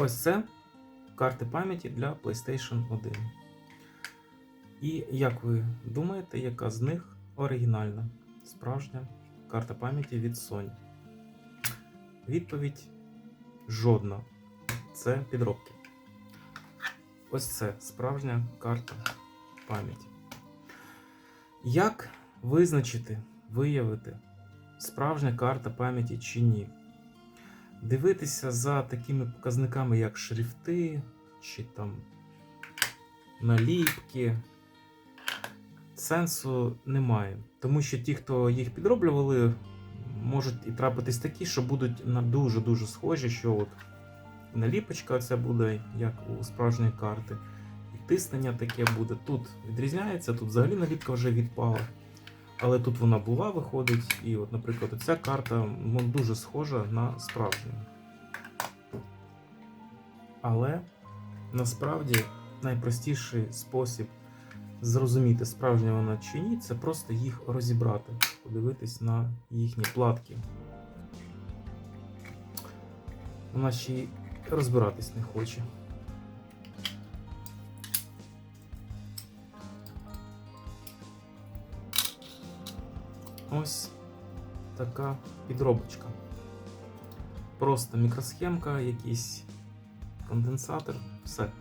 Ось це карти пам'яті для PlayStation 1. І як ви думаєте, яка з них оригінальна, справжня карта пам'яті від Sony? Відповідь жодна. Це підробки. Ось це справжня карта пам'яті. Як визначити, виявити справжня карта пам'яті чи ні? Дивитися за такими показниками, як шрифти, чи там наліпки, сенсу немає. Тому що ті, хто їх підроблювали, можуть і трапитись такі, що будуть на дуже-дуже схожі, що от наліпочка ця буде, як у справжньої карти, і тиснення таке буде. Тут відрізняється, тут взагалі наліпка вже відпала. Але тут вона була, виходить, і, от, наприклад, ця карта ну, дуже схожа на справжню. Але насправді найпростіший спосіб зрозуміти, справжня вона чи ні, це просто їх розібрати, подивитись на їхні платки. Вона ще й розбиратись не хоче. Ось така підробочка. Просто мікросхемка, якийсь конденсатор, все.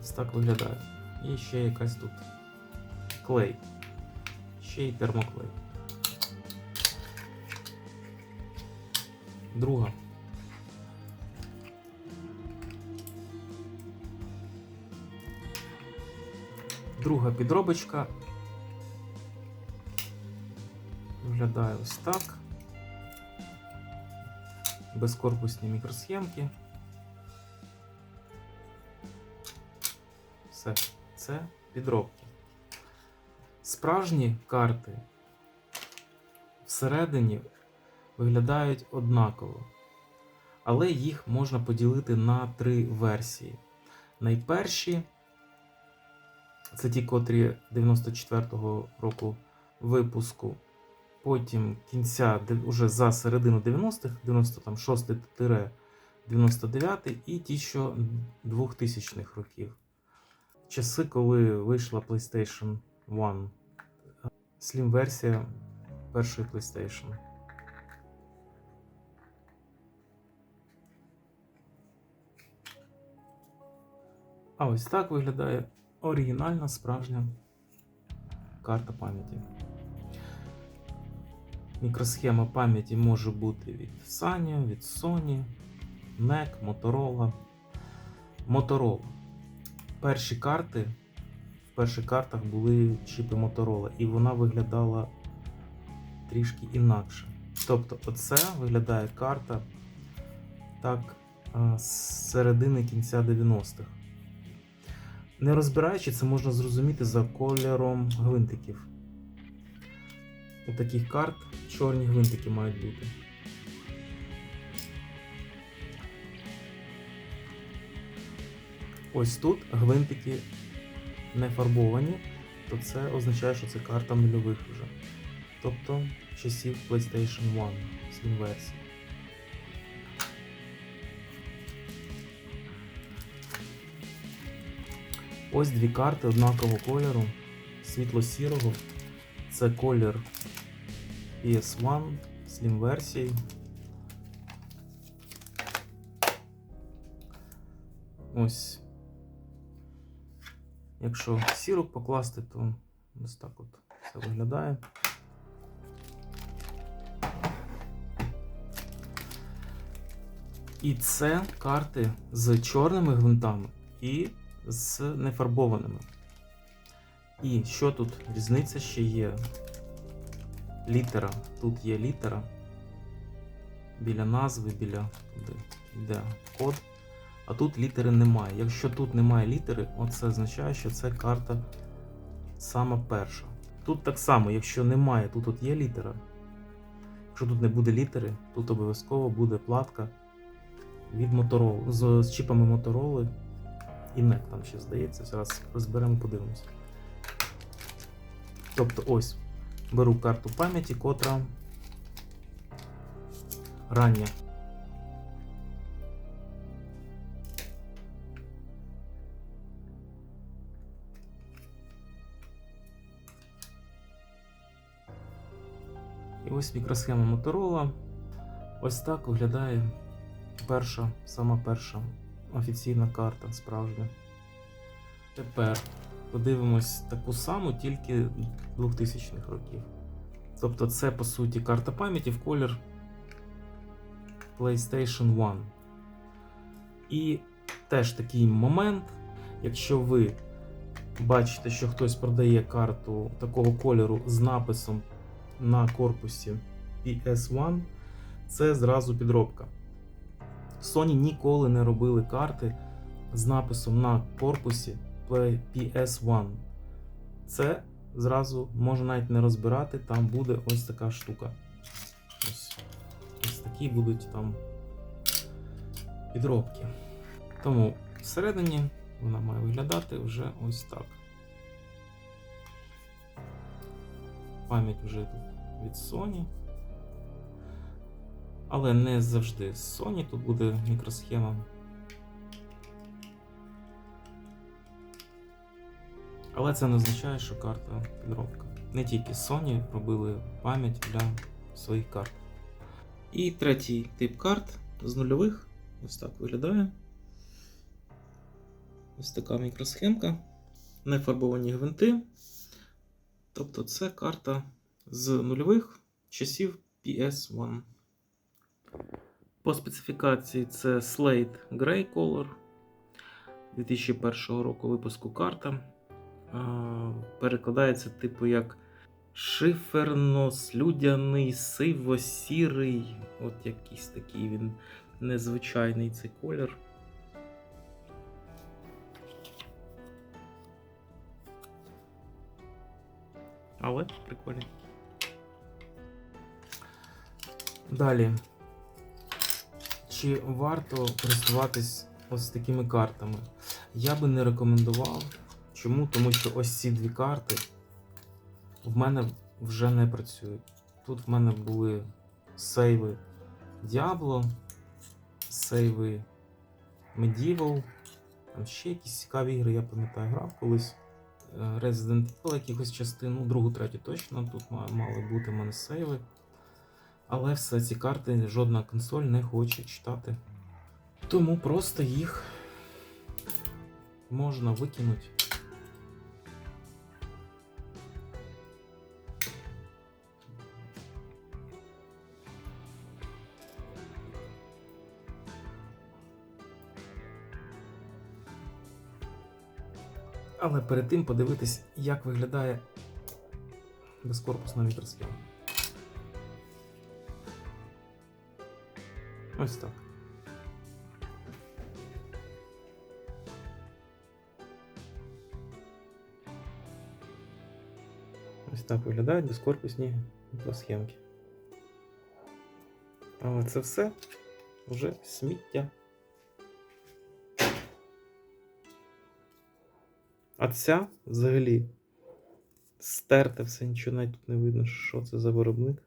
Ось так виглядає. І ще якась тут клей. Ще й термоклей. Друга. Друга підробочка виглядає ось так. Безкорпусні мікросхемки. Все, це підробки. Справжні карти всередині виглядають однаково, але їх можна поділити на три версії. Найперші це ті, котрі 94-го року випуску, потім кінця уже за середину 90-х, 96-99 і ті, що 2000-х років. Часи, коли вийшла PlayStation 1, Slim версія першої PlayStation. А ось так виглядає оригінальна справжня карта пам'яті. Мікросхема пам'яті може бути від Sanyo, від Sony, NEC, Motorola. Motorola. Перші карти, в перших картах були чіпи Motorola, і вона виглядала трішки інакше. Тобто, оце виглядає карта так з середини кінця 90-х. Не розбираючи, це можна зрозуміти за кольором гвинтиків. У таких карт чорні гвинтики мають бути. Ось тут гвинтики не фарбовані, то це означає, що це карта нульових вже. Тобто часів PlayStation 1 Slim версії. Ось дві карти однакового кольору, світло-сірого. Це колір PS1 Slim версії. Ось. Якщо сірок покласти, то ось так от це виглядає. І це карти з чорними гвинтами і з нефарбованими. І що тут різниця ще є? Літера. Тут є літера. Біля назви, біля де йде код. А тут літери немає. Якщо тут немає літери, оце означає, що це карта сама перша. Тут так само, якщо немає, тут от є літера. Якщо тут не буде літери, тут обов'язково буде платка від Motorola, з, з чіпами Motorola і NEC там ще здається. Зараз розберемо, подивимося. Тобто ось Беру карту пам'яті, котра рання. І ось мікросхема Моторола. Ось так виглядає перша, сама перша офіційна карта справжня. Тепер подивимось таку саму, тільки 2000-х років. Тобто це, по суті, карта пам'яті в колір PlayStation 1. І теж такий момент, якщо ви бачите, що хтось продає карту такого кольору з написом на корпусі PS1, це зразу підробка. Sony ніколи не робили карти з написом на корпусі PS1. Це зразу можна навіть не розбирати, там буде ось така штука. Ось, ось такі будуть там підробки. Тому всередині вона має виглядати вже ось так. Пам'ять вже тут від Sony. Але не завжди з Sony, тут буде мікросхема. Але це не означає, що карта підробка. Не тільки Sony робили пам'ять для своїх карт. І третій тип карт з нульових. Ось так виглядає. Ось така мікросхемка. Нефарбовані гвинти. Тобто це карта з нульових часів PS1. По специфікації це Slate Grey Color 2001 року випуску карта. Перекладається типу як шиферно-слюдяний, сиво-сірий. От якийсь такий він незвичайний цей колір. Але прикольно. Далі. Чи варто користуватись ось такими картами? Я би не рекомендував. Чому? Тому що ось ці дві карти в мене вже не працюють. Тут в мене були сейви Diablo, сейви Medieval, там ще якісь цікаві ігри, я пам'ятаю, грав колись. Е, Resident Evil якихось частин, ну, другу, третю точно. Тут мали бути в мене сейви. Але все ці карти жодна консоль не хоче читати. Тому просто їх можна викинути. Але перед тим подивитись, як виглядає безкорпусна мікросхема. Ось так. Ось так виглядають безкорпусні мікросхемки. Але це все вже сміття. А ця взагалі стерте все, нічого навіть тут не видно, що це за виробник.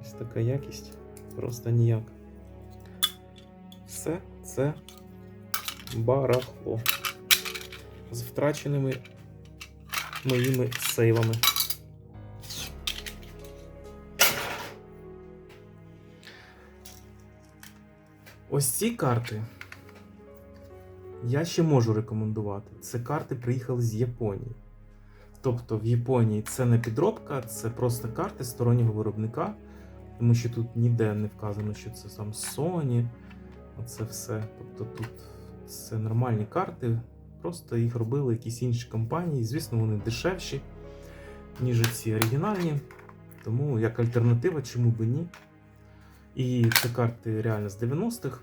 Ось така якість. Просто ніяк. Все це барахло. З втраченими моїми сейвами. Ось ці карти я ще можу рекомендувати. Це карти приїхали з Японії. Тобто в Японії це не підробка, це просто карти стороннього виробника, тому що тут ніде не вказано, що це сам Sony. Оце все. Тобто тут це нормальні карти, просто їх робили якісь інші компанії. Звісно, вони дешевші, ніж ці оригінальні. Тому як альтернатива, чому би ні. І це карти реально з 90-х.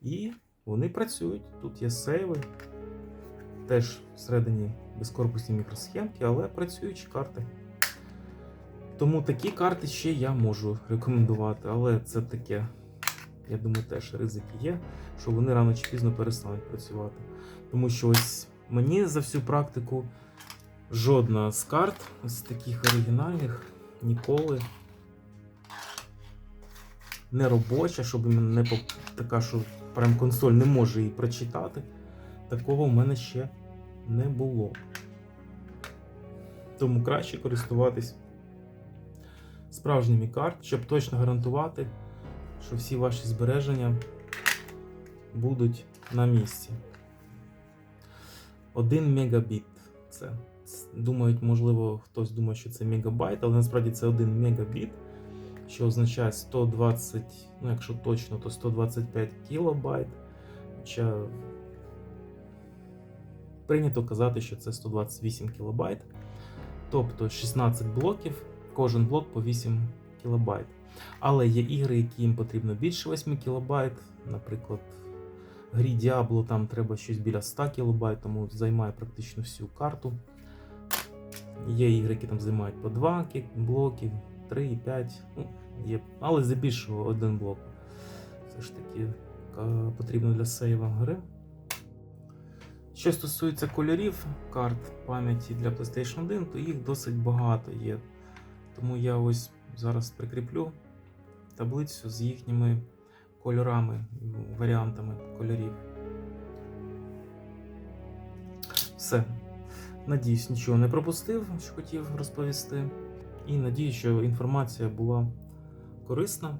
І вони працюють. Тут є сейви. Теж всередині безкорпусні мікросхемки, але працюючі карти. Тому такі карти ще я можу рекомендувати, але це таке, я думаю, теж ризики є, що вони рано чи пізно перестануть працювати. Тому що ось мені за всю практику жодна з карт, ось таких оригінальних, ніколи не робоча, щоб не така, що прям консоль не може її прочитати. Такого в мене ще не було. Тому краще користуватись справжніми карт, щоб точно гарантувати, що всі ваші збереження будуть на місці. 1 мегабіт. Це думають, можливо, хтось думає, що це мегабайт, але насправді це 1 мегабіт, що означає 120, ну якщо точно, то 125 кілобайт. Хоча прийнято казати, що це 128 кілобайт. Тобто 16 блоків, кожен блок по 8 кілобайт. Але є ігри, які їм потрібно більше 8 кілобайт. Наприклад, грі Diablo там треба щось біля 100 кілобайт, тому займає практично всю карту. Є ігри, які там займають по 2 блоки, 3 і 5. Ну, є. Але здебільшого один блок. Все ж таки потрібно для сейва гри. Що стосується кольорів карт пам'яті для PlayStation 1, то їх досить багато є. Тому я ось зараз прикріплю таблицю з їхніми кольорами, варіантами кольорів. Все. Надіюсь, нічого не пропустив, що хотів розповісти. І надіюсь, що інформація була корисна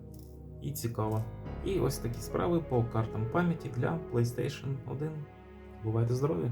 і цікава. І ось такі справи по картам пам'яті для PlayStation 1. Бувайте здорові!